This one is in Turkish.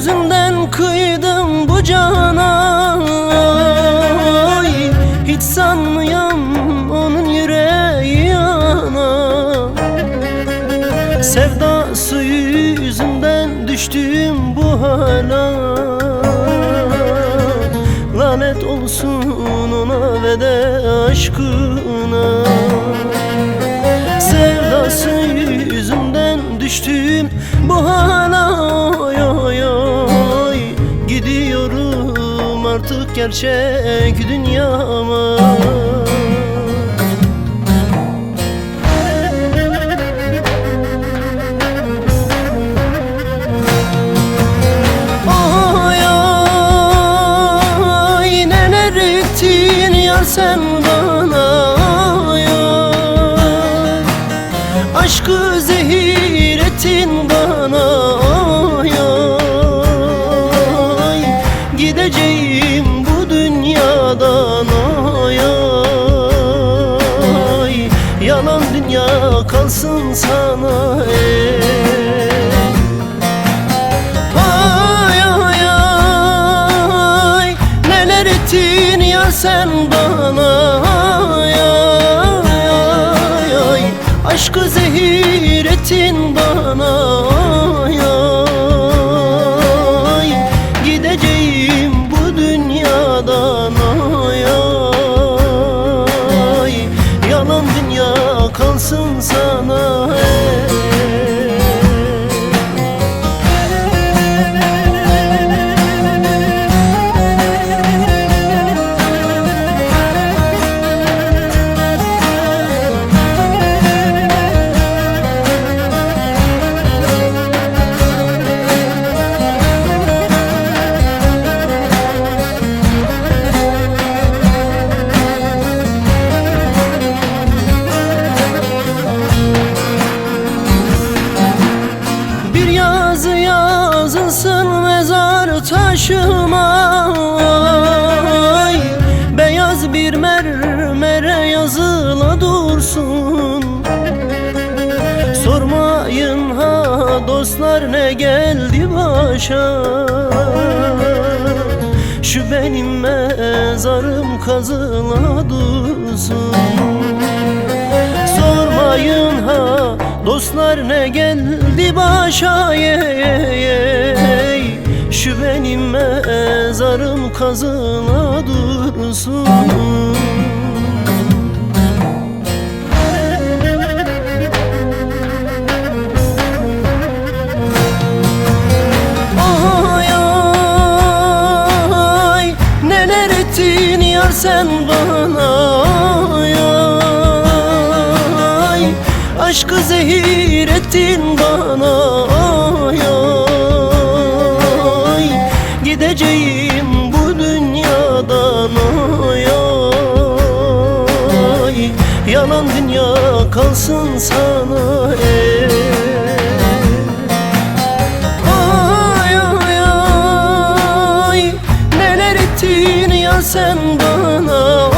Yüzünden kıydım bu cana. Ay, Hiç sanmıyorum onun yüreği yana. Sevdası yüzünden düştüm bu hala. Lanet olsun ona ve de aşkına. Sevdası yüzünden düştüm bu hala artık gerçek dünyama. Sen bana kalsın sana ey Ay ay ay Neler ettin ya sen bana? Ay ay ay. Aşkı kalsın sana Sormayın ha dostlar ne geldi başa? Şu benim mezarım kazıla dursun. Sormayın ha dostlar ne geldi başa? Ye, ye, ye. Şu benim mezarım kazıla dursun ettin yar sen bana ay Aşkı zehir ettin bana ay ay. Gideceğim bu dünyadan ay ay. Yalan dünya kalsın sana ey sen bana